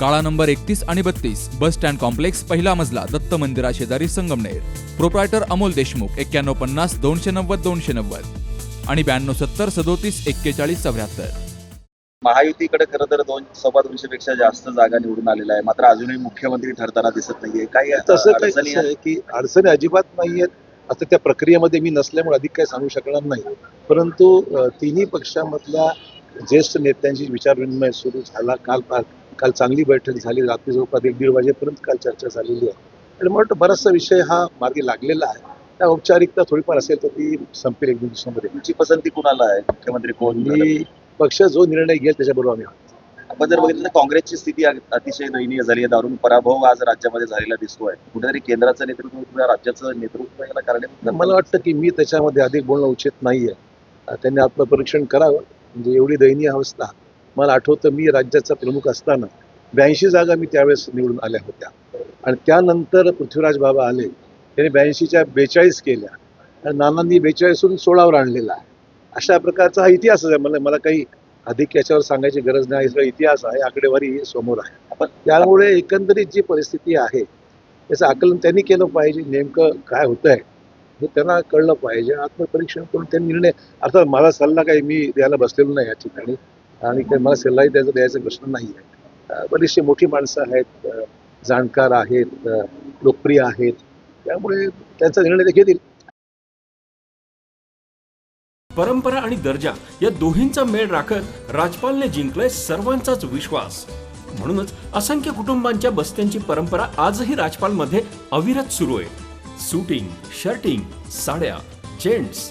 काळा नंबर एकतीस आणि बत्तीस बस स्टँड कॉम्प्लेक्स पहिला मजला दत्त मंदिरा शेजारी संगमनेर. प्रोप्रायटर अमोल देशमुख एक्क्याण्णव पन्नास दोनशे नव्वद दोनशे नव्वद. आणि ब्याण्णव सत्तर सदोतीस एक्केचाळीस चौऱ्याहत्तर. महायुतीकडे खरं तर दोन सव्वा दोनशे पेक्षा जास्त जागा निवडून आलेल्या आहे मात्र अजूनही मुख्यमंत्री ठरताना दिसत नाहीये. काही तसं काही आहे की अडचणी अजिबात नाही आहेत आता त्या प्रक्रियेमध्ये मी नसल्यामुळे अधिक काही सांगू शकणार नाही. परंतु तिन्ही पक्षामधल्या ज्येष्ठ नेत्यांची विचारविनिमय सुरू झाला काल पा- काल चांगली बैठक झाली रात्री जवळपास एक दीड वाजेपर्यंत काल चर्चा झालेली आहे. आणि मला वाटतं बराचसा विषय हा मार्गी लागलेला आहे. त्या औपचारिकता थोडीफार असेल तर ती संपेल एक दोन दिवसामध्ये. तुमची पसंती कुणाला आहे? मुख्यमंत्री कोण? मी पक्ष जो निर्णय घेईल त्याच्याबरोबर आम्ही. आपण जर बघितलं तर काँग्रेसची स्थिती अतिशय दयनीय झाली आहे. दारून पराभव आज राज्यामध्ये झालेला दिसतोय. कुठेतरी केंद्राचं नेतृत्व किंवा राज्याचं नेतृत्व याला कारणीभूत मला वाटतं की मी त्याच्यामध्ये अधिक बोलणं उचित नाहीये. त्यांनी आत्मपरीक्षण करावं. म्हणजे एवढी दयनीय अवस्था. मला आठवतं मी राज्याचा प्रमुख असताना ब्याऐंशी जागा मी त्यावेळेस निवडून आल्या होत्या. आणि त्यानंतर पृथ्वीराज बाबा आले. त्यांनी ब्याऐंशीच्या बेचाळीस केल्या. आणि नानांनी बेचाळीसून सोळावर आणलेला आहे. अशा प्रकारचा हा इतिहास आहे. मला मला काही अधिक याच्यावर सांगायची गरज नाही. सगळा इतिहास आहे. आकडेवारी समोर आहे. पण त्यामुळे एकंदरीत जी परिस्थिती आहे त्याचं आकलन त्यांनी केलं पाहिजे. नेमकं काय होतं आहे हे त्यांना कळलं पाहिजे. आत्मपरीक्षण करून त्यांनी निर्णय अर्थात माझा सल्ला काही मी द्यायला बसलेलो नाही या ठिकाणी. आणि काही मला सल्लाही द्यायचा द्यायचा प्रश्न नाही आहे. बरीचशी मोठी माणसं आहेत जाणकार आहेत लोकप्रिय आहेत. त्यामुळे त्यांचा निर्णय ते घेतील. परंपरा आणि दर्जा या दोन्हींचा मेळ राखत राजपालने जिंकलाय सर्वांचाच विश्वास. म्हणूनच असंख्य कुटुंबांच्या बस्त्यांची परंपरा आजही राजपालमध्ये अविरत सुरू आहे. सुटिंग शर्टिंग साड्या जेंट्स